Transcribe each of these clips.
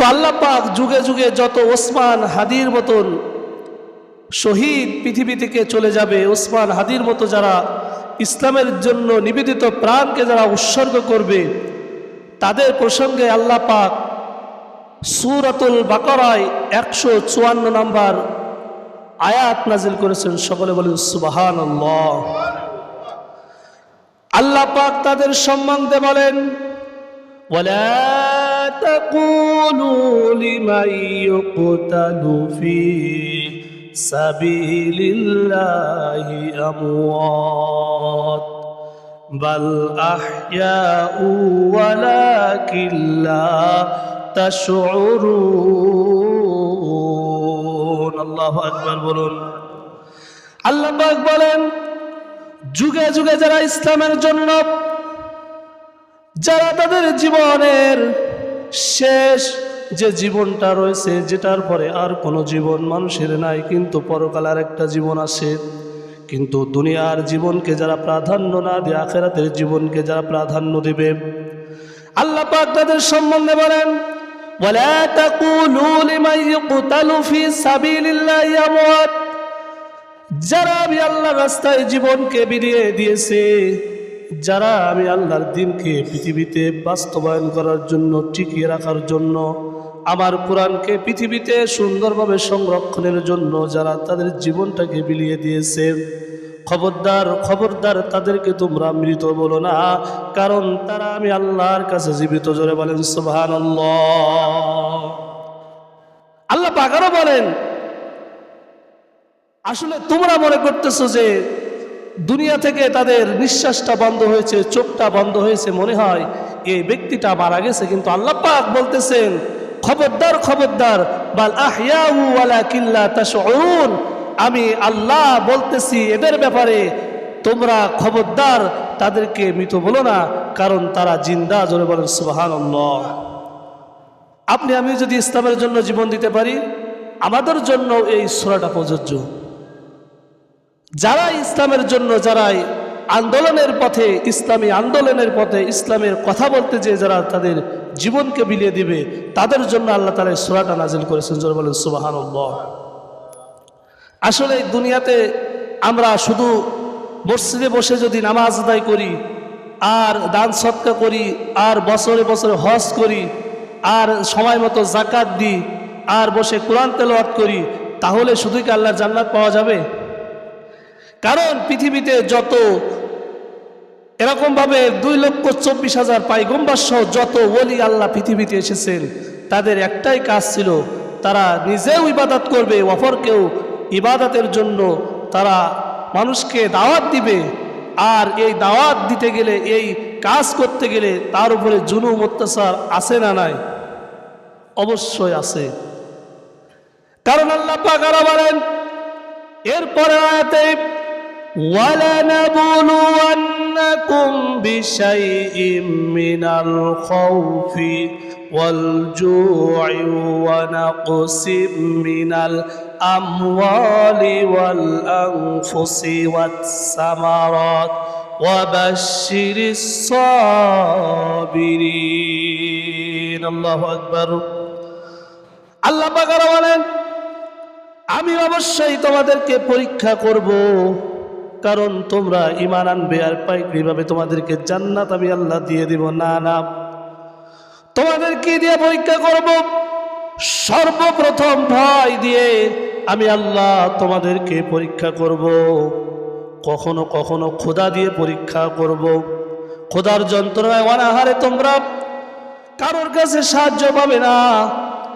তো আল্লাহ পাক যুগে যুগে যত ওসমান হাদির মতন শহীদ পৃথিবী থেকে চলে যাবে, ওসমান হাদির মতো যারা ইসলামের জন্য নিবেদিত প্রাণকে যারা উৎসর্গ করবে, তাদের প্রসঙ্গে আল্লাহ পাক সুরাতুল বাকরায় একশো চুয়ান্ন নম্বর আয়াত নাজিল করেছেন। সকলে বলেন সুবাহান আল্লাহ পাক তাদের সম্মান দে বলেন বলে تقولوا لمن يقتل في سبيل الله أموات بل أحياء ولكن لا تشعرون الله أكبر বলুন আল্লাহ পাক বলেন যুগে যুগে যারা ইসলামের জন্য যারা তাদের জীবনের শেষ যে জীবনটা রয়েছে যেটার পরে আর কোনো জীবন মানুষের নাই কিন্তু পরকাল আর একটা জীবন আসে কিন্তু দুনিয়ার জীবনকে যারা প্রাধান্য না দিয়ে আখেরাতের জীবনকে যারা প্রাধান্য দেবে আল্লাহ পাক তাদের সম্বন্ধে বলেন ولا تقولوا لمن يقتل في سبيل الله أموات যারা আমি আল্লাহর রাস্তায় জীবনকে বিলিয়ে দিয়েছে যারা আমি আল্লাহর দিনকে পৃথিবীতে বাস্তবায়ন করার জন্য, টিকিয়ে রাখার জন্য, আমার কোরআনকে পৃথিবীতে সুন্দরভাবে সংরক্ষণের জন্য যারা তাদের জীবনটাকে বিলিয়ে দিয়েছে, খবরদার খবরদার তাদেরকে তোমরা মৃত বলো না, কারণ তারা আমি আল্লাহর কাছে জীবিত। জোরে বলেন সুবহান আল্লাহ পাকারও বলেন, আসলে তোমরা মনে করতেছো যে দুনিয়া থেকে তাদের নিঃশ্বাসটা বন্ধ হয়েছে, চোখটা বন্ধ হয়েছে মনে হয়, এই ব্যক্তিটা মারা গেছে। কিন্তু আল্লাহ পাক বলতেছেন, খবরদার খবরদার, বাল ওয়ালা কিল্লা তাশউরুন। আমি আল্লাহ বলতেছি, এদের ব্যাপারে তোমরা খবরদার, তাদেরকে মৃত বলো না, কারণ তারা জিন্দা, জোরে বলেন সুবহানাল্লাহ। আপনি আমি যদি ইসলামের জন্য জীবন দিতে পারি, আমাদের জন্য এই সুরাটা প্রযোজ্য। যারা ইসলামের জন্য যারাই আন্দোলনের পথে, ইসলামী আন্দোলনের পথে, ইসলামের কথা বলতে যে যারা তাদের জীবনকে বিলিয়ে দিবে, তাদের জন্য আল্লাহ তালা সুরাটা নাজিল করেছেন। যারা বলেন সুবাহান আসলে দুনিয়াতে আমরা শুধু মসজিদে বসে যদি নামাজ আদায় করি, আর দান সৎকা করি, আর বছরে বছরে হজ করি, আর সময় মতো জাকাত দিই, আর বসে কোরআন তেলাওয়াত করি, তাহলে শুধুই কি আল্লাহর জান্নাত পাওয়া যাবে? কারণ পৃথিবীতে যত এরকমভাবে দুই লক্ষ চব্বিশ হাজার পাইগম্বার সহ যত ওলি আল্লাহ পৃথিবীতে এসেছেন, তাদের একটাই কাজ ছিল তারা নিজেও ইবাদত করবে অপরকেও ইবাদতের জন্য তারা মানুষকে দাওয়াত দিবে। আর এই দাওয়াত দিতে গেলে, এই কাজ করতে গেলে তার উপরে জুলুম, অত্যাচার আছে না নাই? অবশ্যই আছে। কারণ আল্লাহ পাক আরও বলেন এরপরে আয়াতে ولنبلونكم بشيء من الخوف والجوع ونقص من الأموال والأنفس والثمرات وبشر الصابرين الله أكبر الله بقر বলেন আমি অবশ্যই তোমাদেরকে পরীক্ষা করব কারণ তোমরা ইমান আনবে আর পাইকরিভাবে তোমাদেরকে জান্নাত আমি আল্লাহ দিয়ে দিব। না না। তোমাদের কি দিয়ে পরীক্ষা করব? সর্বপ্রথম ভয় দিয়ে আমি আল্লাহ তোমাদেরকে পরীক্ষা করব। কখনো কখনো খোদা দিয়ে পরীক্ষা করব। খোদার যন্ত্রণায় অনাহারে তোমরা কারোর কাছে সাহায্য পাবে না।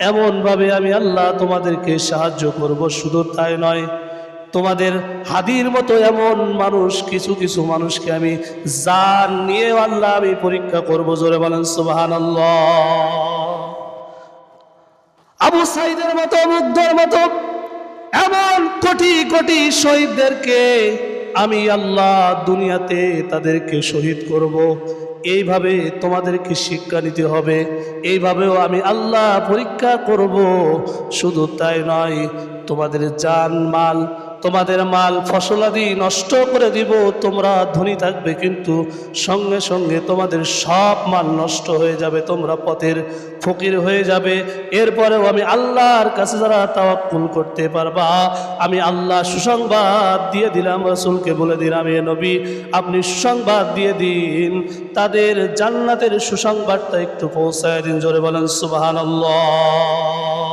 এমনভাবে আমি আল্লাহ তোমাদেরকে সাহায্য করব। শুধু তাই নয় তোমাদের হাদির মতো এমন মানুষ, কিছু কিছু মানুষকে আমি জান নিয়ে আল্লাহ আমি পরীক্ষা করব, জোরে বলেন সুবাহান আবু সাইদের মতো, মুগ্ধর মতো, এমন কোটি কোটি শহীদদেরকে আমি আল্লাহ দুনিয়াতে তাদেরকে শহীদ করব। এইভাবে তোমাদেরকে শিক্ষা নিতে হবে, এইভাবেও আমি আল্লাহ পরীক্ষা করব। শুধু তাই নয়, তোমাদের জান মাল তোমাদের মাল ফসলাদি নষ্ট করে দিব, তোমরা ধনী থাকবে কিন্তু সঙ্গে সঙ্গে তোমাদের সব মাল নষ্ট হয়ে যাবে, তোমরা পথের ফকির হয়ে যাবে। এরপরেও আমি আল্লাহর কাছে যারা তাওয়াক্কুল করতে পারবা, আমি আল্লাহ সুসংবাদ দিয়ে দিলাম, রসুলকে বলে দিলাম, এ নবী, আপনি সুসংবাদ দিয়ে দিন, তাদের জান্নাতের সুসংবাদটা একটু পৌঁছায় দিন। জোরে বলেন সুবাহান আল্লাহ